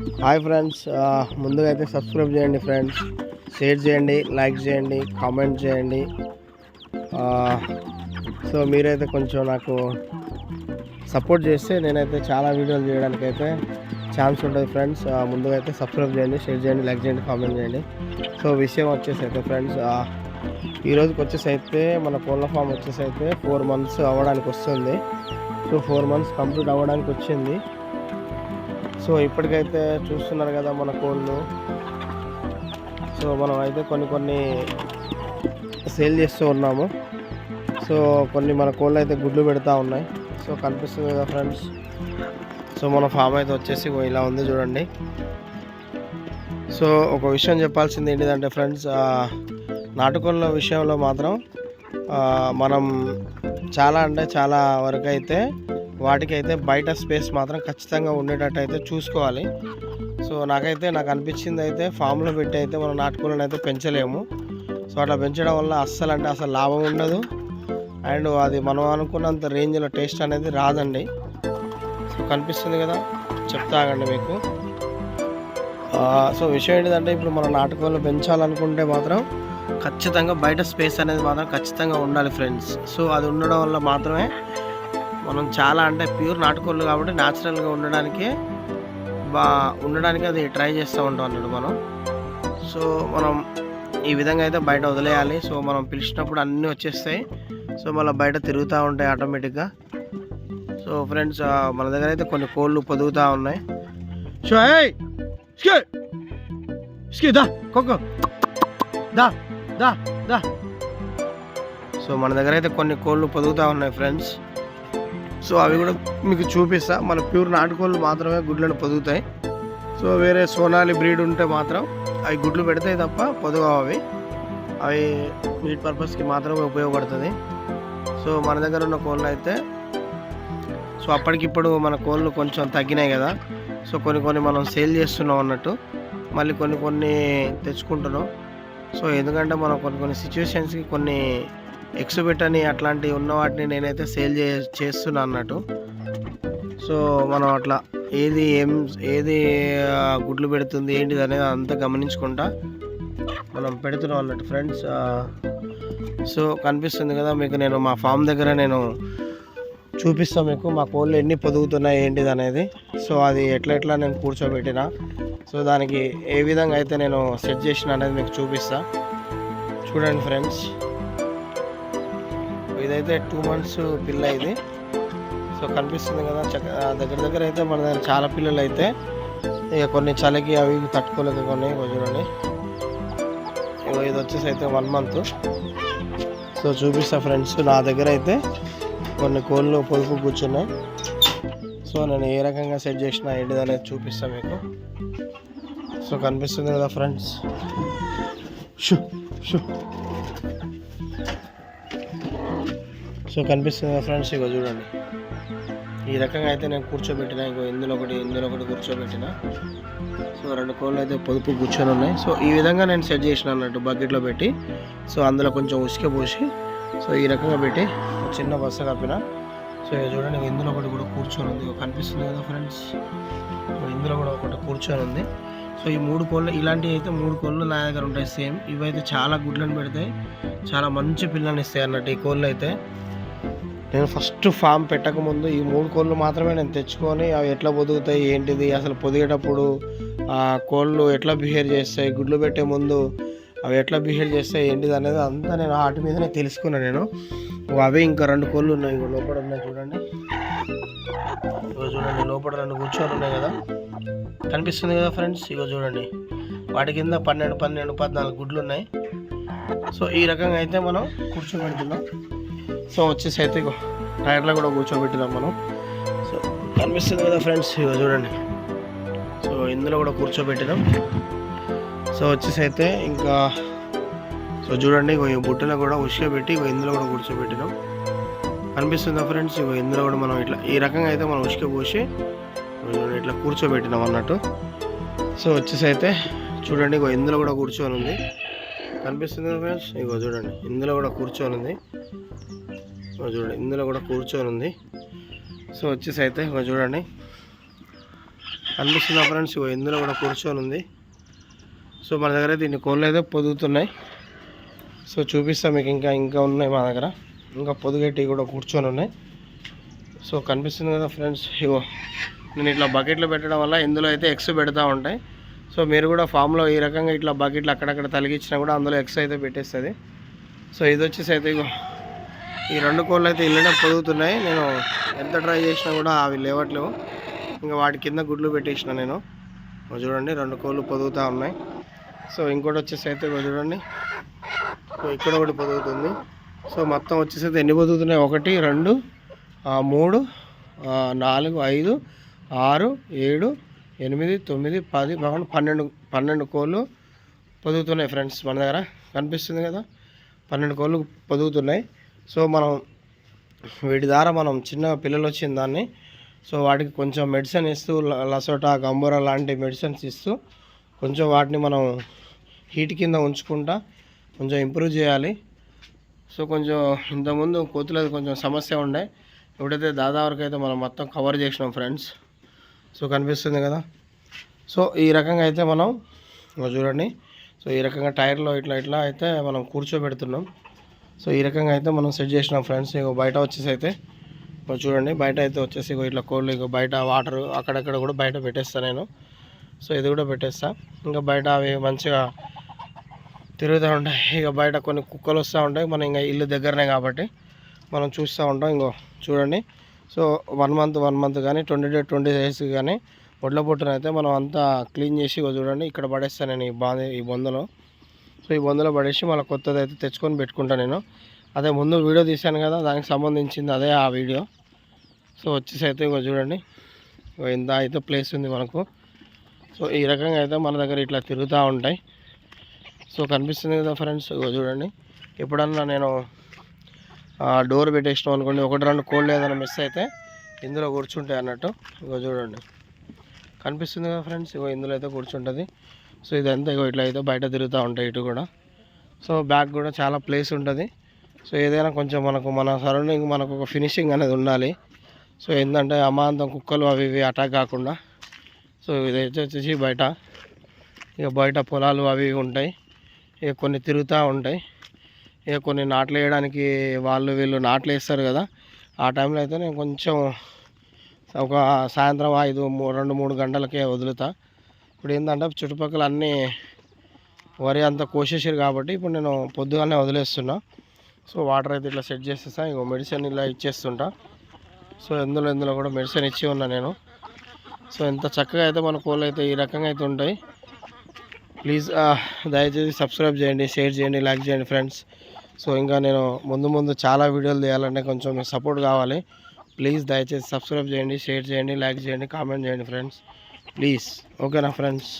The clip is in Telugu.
హాయ్ ఫ్రెండ్స్ ముందుగా అయితే సబ్స్క్రైబ్ చేయండి ఫ్రెండ్స్. షేర్ చేయండి లైక్ చేయండి కామెంట్ చేయండి. సో మీరైతే కొంచెం నాకు సపోర్ట్ చేస్తే నేనైతే చాలా వీడియోలు చేయడానికి అయితే ఛాన్స్ ఉంటుంది ఫ్రెండ్స్. ముందుగా అయితే సబ్స్క్రైబ్ చేయండి షేర్ చేయండి లైక్ చేయండి కామెంట్ చేయండి. సో విషయం వచ్చేసి అయితే ఫ్రెండ్స్ ఈ రోజుకి వచ్చేసి అయితే మన కోళ్ళ ఫామ్ వచ్చేసి అయితే ఫోర్ మంత్స్ అవ్వడానికి వస్తుంది. సో ఫోర్ మంత్స్ కంప్లీట్ అవ్వడానికి వచ్చింది. సో ఇప్పటికైతే చూస్తున్నారు కదా మన కోళ్ళు. సో మనం అయితే కొన్ని కొన్ని సేల్ చేస్తూ ఉన్నాము. సో కొన్ని మన కోళ్ళు అయితే గుడ్లు పెడతా ఉన్నాయి. సో కనిపిస్తుంది కదా ఫ్రెండ్స్. సో మన ఫామ్ అయితే వచ్చేసి ఇలా ఉంది చూడండి. సో ఒక విషయం చెప్పాల్సింది ఏంటిదంటే ఫ్రెండ్స్ నాటుకోళ్ళ విషయంలో మాత్రం మనం చాలా అంటే చాలా వరకు అయితే వాటికైతే బయట స్పేస్ మాత్రం ఖచ్చితంగా ఉండేటట్టు అయితే చూసుకోవాలి. సో నాకైతే నాకు అనిపించింది అయితే ఫామ్లో పెట్టి అయితే మనం నాటుకోళ్ళని అయితే పెంచలేము. సో అట్లా పెంచడం వల్ల అస్సలు అంటే అసలు లాభం ఉండదు. అండ్ అది మనం అనుకున్నంత రేంజ్లో టేస్ట్ అనేది రాదండి. సో కనిపిస్తుంది కదా? చెప్తాగండి మీకు. సో విషయం ఏంటిదంటే ఇప్పుడు మనం నాటుకోళ్ళు పెంచాలనుకుంటే మాత్రం ఖచ్చితంగా బయట స్పేస్ అనేది మాత్రం ఖచ్చితంగా ఉండాలి ఫ్రెండ్స్. సో అది ఉండడం వల్ల మాత్రమే మనం చాలా అంటే ప్యూర్ నాటుకోళ్ళు కాబట్టి న్యాచురల్గా ఉండడానికి బా ఉండడానికి అది ట్రై చేస్తూ ఉంటాం అన్నట్టు మనం. సో మనం ఈ విధంగా అయితే బయట వదిలేయాలి. సో మనం పిలిచినప్పుడు అన్నీ వచ్చేస్తాయి. సో మళ్ళీ బయట తిరుగుతూ ఉంటాయి ఆటోమేటిక్గా. సో ఫ్రెండ్స్ మన దగ్గర అయితే కొన్ని కోళ్ళు పొదుగుతూ ఉన్నాయి. సో దా కొక్క దా దా దా. సో మన దగ్గర అయితే కొన్ని కోళ్ళు పొదుగుతూ ఉన్నాయి ఫ్రెండ్స్. సో అవి కూడా మీకు చూపిస్తా. మన ప్యూర్ నాటుకోళ్ళు మాత్రమే గుడ్లను పొదుగుతాయి. సో వేరే సోనాలి బ్రీడ్ ఉంటే మాత్రం అవి గుడ్లు పెడతాయి తప్ప పొదగవు అవి. అవి మీట్ పర్పస్కి మాత్రమే ఉపయోగపడుతుంది. సో మన దగ్గర ఉన్న కోళ్ళు అయితే సో అప్పటికిప్పుడు మన కోళ్ళు కొంచెం తగ్గినాయి కదా. సో కొన్ని కొన్ని మనం సేల్ చేస్తున్నాం అన్నట్టు. మళ్ళీ కొన్ని కొన్ని తెచ్చుకుంటున్నాం. సో ఎందుకంటే మనం కొన్ని కొన్ని సిచ్యువేషన్స్కి కొన్ని ఎక్స్బెట్ అని అట్లాంటివి ఉన్న వాటిని నేనైతే సేల్ చే చేస్తున్నా అన్నట్టు. సో మనం అట్లా ఏది ఏం ఏది గుడ్లు పెడుతుంది ఏంటిది అనేది అంతా గమనించుకుంటా మనం పెడుతున్నాం అన్నట్టు ఫ్రెండ్స్. సో కనిపిస్తుంది కదా మీకు నేను మా ఫామ్ దగ్గర నేను చూపిస్తాను మీకు. మా కోళ్ళు ఎన్ని పొదుగుతున్నాయి ఏంటిది అనేది. సో అది ఎట్లా ఎట్లా నేను కూర్చోబెట్టిన. సో దానికి ఏ విధంగా అయితే నేను సెట్ చేసిన అనేది మీకు చూపిస్తా. చూడండి ఫ్రెండ్స్. ఇదైతే టూ మంత్స్ పిల్ల ఇది. సో కనిపిస్తుంది కదా దగ్గర దగ్గర అయితే మన దగ్గర చాలా పిల్లలు అయితే ఇక కొన్ని చలికి అవి తట్టుకోలేక కొన్ని చూడండి. ఇగో ఇది వచ్చేసి అయితే వన్ మంత్ సో చూపిస్తా ఫ్రెండ్స్ నా దగ్గర అయితే కొన్ని కోళ్ళు పొదుపు కూర్చున్నాయి. సో నేను ఏ రకంగా సెట్ చేసిన ఏంటిది అనేది చూపిస్తాను మీకు. సో కనిపిస్తుంది కదా ఫ్రెండ్స్ షూ షూ. సో కనిపిస్తుంది ఫ్రెండ్స్ ఇగో చూడండి. ఈ రకంగా అయితే నేను కూర్చోబెట్టిన ఇంకో ఇందులో ఒకటి ఇందులో ఒకటి కూర్చోబెట్టిన. సో రెండు కోళ్ళు అయితే పొదుపు కూర్చొని ఉన్నాయి. సో ఈ విధంగా నేను సెట్ చేసిన అన్నట్టు బకెట్లో పెట్టి సో అందులో కొంచెం ఉసుక పోసి సో ఈ రకంగా పెట్టి చిన్న బస్సు కప్పిన. సో ఇక చూడండి ఇందులో ఒకటి కూడా కూర్చొని ఉంది. కనిపిస్తుంది కదా ఫ్రెండ్స్? ఇందులో కూడా ఒకటి కూర్చొని ఉంది. సో ఈ మూడు కోళ్ళు ఇలాంటివి అయితే మూడు కోళ్ళు నా దగ్గర ఉంటాయి సేమ్. ఇవైతే చాలా గుడ్లను పెడతాయి. చాలా మంచి పిల్లల్ని ఇస్తాయి అన్నట్టు ఈ కోళ్ళు అయితే. నేను ఫస్ట్ ఫామ్ పెట్టకముందు ఈ మూడు కోళ్ళు మాత్రమే నేను తెచ్చుకొని అవి ఎట్లా పొదుగుతాయి ఏంటిది అసలు పొదిగేటప్పుడు ఆ కోళ్ళు ఎట్లా బిహేవ్ చేస్తాయి గుడ్లు పెట్టే ముందు అవి ఎట్లా బిహేవ్ చేస్తాయి ఏంటిది అనేది అంతా నేను వాటి మీదనే తెలుసుకున్నాను నేను. అవే ఇంకా రెండు కోళ్ళు ఉన్నాయి లోపల ఉన్నాయి చూడండి. ఇగో చూడండి లోపల రెండు కూర్చొని ఉన్నాయి కదా. కనిపిస్తుంది కదా ఫ్రెండ్స్? ఇగో చూడండి. వాటి కింద పన్నెండు పన్నెండు పద్నాలుగు గుడ్లు ఉన్నాయి. సో ఈ రకంగా అయితే మనం కూర్చోబెడుతున్నాం. సో వచ్చేసి అయితే టైర్లో కూడా కూర్చోబెట్టినాం మనం. సో కనిపిస్తుంది కదా ఫ్రెండ్స్ ఇగో చూడండి. సో ఇందులో కూడా కూర్చోబెట్టినాం సో వచ్చేసి అయితే ఇంకా సో చూడండి ఈ బుట్టలో కూడా ఉసుకబెట్టి ఇందులో కూడా కూర్చోబెట్టినాం కనిపిస్తుందా ఫ్రెండ్స్? ఇందులో కూడా మనం ఇట్లా ఈ రకంగా అయితే మనం ఉసుక పోసి ఇట్లా కూర్చోబెట్టినాం అన్నట్టు. సో వచ్చేసి అయితే చూడండి ఇందులో కూడా కూర్చొని ఉంది కనిపిస్తుంది ఫ్రెండ్స్ ఇగో చూడండి ఇందులో కూడా కూర్చొని ఉంది. చూడండి ఇందులో కూడా కూర్చొని ఉంది. సో వచ్చేసి అయితే ఇగో చూడండి. కనిపిస్తుందా ఫ్రెండ్స్ ఇగో ఇందులో కూడా కూర్చొని ఉంది. సో మన దగ్గర అయితే ఇన్ని కోళ్ళు అయితే పొదుగుతున్నాయి. సో చూపిస్తాం మీకు ఇంకా ఇంకా ఉన్నాయి మా దగ్గర. ఇంకా పొదుగెట్టి కూడా కూర్చొని ఉన్నాయి. సో కనిపిస్తుంది కదా ఫ్రెండ్స్ ఇగో నేను ఇట్లా బకెట్లో పెట్టడం వల్ల ఇందులో అయితే ఎగ్స్ పెడతా ఉంటాయి. సో మీరు కూడా ఫామ్లో ఈ రకంగా ఇట్లా బకెట్లు అక్కడక్కడ తలిగించినా కూడా అందులో ఎక్స్ అయితే పెట్టేస్తుంది. సో ఇది వచ్చేసి అయితే ఇగో ఈ రెండు కోళ్ళు అయితే ఇల్లనే పొదుగుతున్నాయి. నేను ఎంత ట్రై చేసినా కూడా అవి లేవట్లేవు. ఇంకా వాటి కింద గుడ్లు పెట్టేసిన నేను. చూడండి రెండు కోళ్ళు పొదుగుతూ ఉన్నాయి. సో ఇంకోటి వచ్చేసి అయితే చూడండి ఇక్కడ ఒకటి పొదుగుతుంది. సో మొత్తం వచ్చేసి అయితే ఎన్ని పొదుగుతున్నాయి? ఒకటి రెండు మూడు నాలుగు ఐదు ఆరు ఏడు ఎనిమిది తొమ్మిది పది పదకొండు పన్నెండు పన్నెండు కోళ్ళు పొదుగుతున్నాయి ఫ్రెండ్స్ మన దగ్గర. కనిపిస్తుంది కదా? పన్నెండు కోళ్ళు పొదుగుతున్నాయి. సో మనం వీటి ద్వారా మనం చిన్న పిల్లలు వచ్చిన దాన్ని సో వాటికి కొంచెం మెడిసిన్ ఇస్తూ లసోటా గంబోరా లాంటి మెడిసిన్స్ ఇస్తూ కొంచెం వాటిని మనం హీట్ కింద ఉంచుకుంటా కొంచెం ఇంప్రూవ్ చేయాలి. సో కొంచెం ఇంతకుముందు కోతులది కొంచెం సమస్య ఉండే. ఇప్పుడైతే దాదావరకు అయితే మనం మొత్తం కవర్ చేసినాం ఫ్రెండ్స్ సో కనిపిస్తుంది కదా. సో ఈ రకంగా అయితే మనం చూడండి. సో ఈ రకంగా టైర్లో ఇట్లా ఇట్లా అయితే మనం కూర్చోబెడుతున్నాం. సో ఈ రకంగా అయితే మనం సెట్ చేసినాం ఫ్రెండ్స్. ఇగో బయట వచ్చేసి అయితే చూడండి. బయట అయితే వచ్చేసి ఇట్లా కోళ్ళు ఇక బయట వాటర్ అక్కడక్కడ కూడా బయట పెట్టేస్తాను నేను. సో ఇది కూడా పెట్టేస్తా. ఇంకా బయట అవి మంచిగా తిరుగుతూ ఉంటాయి. ఇక బయట కొన్ని కుక్కలు వస్తూ ఉంటాయి. మనం ఇంకా ఇల్లు దగ్గరనే కాబట్టి మనం చూస్తూ ఉంటాం. ఇంకో చూడండి. So one month one month కానీ ట్వంటీ డే ట్వంటీ డేస్ కానీ వడ్ల పొట్టును అయితే మనం అంతా క్లీన్ చేసి చూడండి ఇక్కడ పడేస్తాను నేను ఈ బాధ ఈ బొందలో సో ఈ బొందలో పడేసి మళ్ళీ కొత్తది అయితే తెచ్చుకొని పెట్టుకుంటాను నేను. అదే ముందు వీడియో తీశాను కదా దానికి సంబంధించింది అదే ఆ వీడియో. సో వచ్చేసి అయితే ఇంకో చూడండి ఇంత అయితే ప్లేస్ ఉంది మనకు. సో ఈ రకంగా అయితే మన దగ్గర ఇట్లా తిరుగుతూ ఉంటాయి. సో కనిపిస్తుంది కదా ఫ్రెండ్స్ చూడండి. ఎప్పుడన్నా నేను డోర్ పెట్టేసినాం అనుకోండి ఒకటి రెండు కోళ్ళు ఏదైనా మిస్ అయితే ఇందులో కూర్చుంటాయి అన్నట్టు. ఇగో చూడండి. కనిపిస్తుంది కదా ఫ్రెండ్స్? ఇగో ఇందులో అయితే కూర్చుంటుంది. సో ఇదంతా ఇగో ఇట్లా అయితే బయట తిరుగుతూ ఉంటాయి ఇటు కూడా. సో బ్యాక్ కూడా చాలా ప్లేస్ ఉంటుంది. సో ఏదైనా కొంచెం మనకు మన సరౌండింగ్ మనకు ఒక ఫినిషింగ్ అనేది ఉండాలి. సో ఏంటంటే అమాంతం కుక్కలు అవి ఇవి అటాక్ కాకుండా. సో ఇదైతే వచ్చేసి బయట. ఇక బయట పొలాలు అవి ఇవి ఉంటాయి. ఇక కొన్ని తిరుగుతూ ఉంటాయి. ఇక కొన్ని నాట్లు వేయడానికి వాళ్ళు వీళ్ళు నాట్లు వేస్తారు కదా ఆ టైంలో అయితే నేను కొంచెం ఒక సాయంత్రం ఐదు మూ- రెండు మూడు గంటలకే వదులుతా. ఇప్పుడు ఏంటంటే చుట్టుపక్కల అన్నీ వరి అంతా కోసేసారు కాబట్టి ఇప్పుడు నేను పొద్దుగానే వదిలేస్తున్నా. సో వాటర్ అయితే ఇట్లా సెట్ చేసేస్తా ఇంకో మెడిసిన్ ఇలా ఇచ్చేస్తుంటా. సో ఎందులో ఎందులో కూడా మెడిసిన్ ఇచ్చి ఉన్నా నేను. సో ఎంత చక్కగా అయితే మన కోళ్ళు అయితే ఈ రకంగా అయితే ఉంటాయి. ప్లీజ్ దయచేసి సబ్స్క్రైబ్ చేయండి షేర్ చేయండి లైక్ చేయండి ఫ్రెండ్స్. సో ఇంకా నేను ముందు ముందు చాలా వీడియోలు తీయాలంటే కొంచెం మీ సపోర్ట్ కావాలి. ప్లీజ్ దయచేసి సబ్స్క్రైబ్ చేయండి షేర్ చేయండి లైక్ చేయండి కామెంట్ చేయండి ఫ్రెండ్స్. ప్లీజ్. ఓకేనా ఫ్రెండ్స్?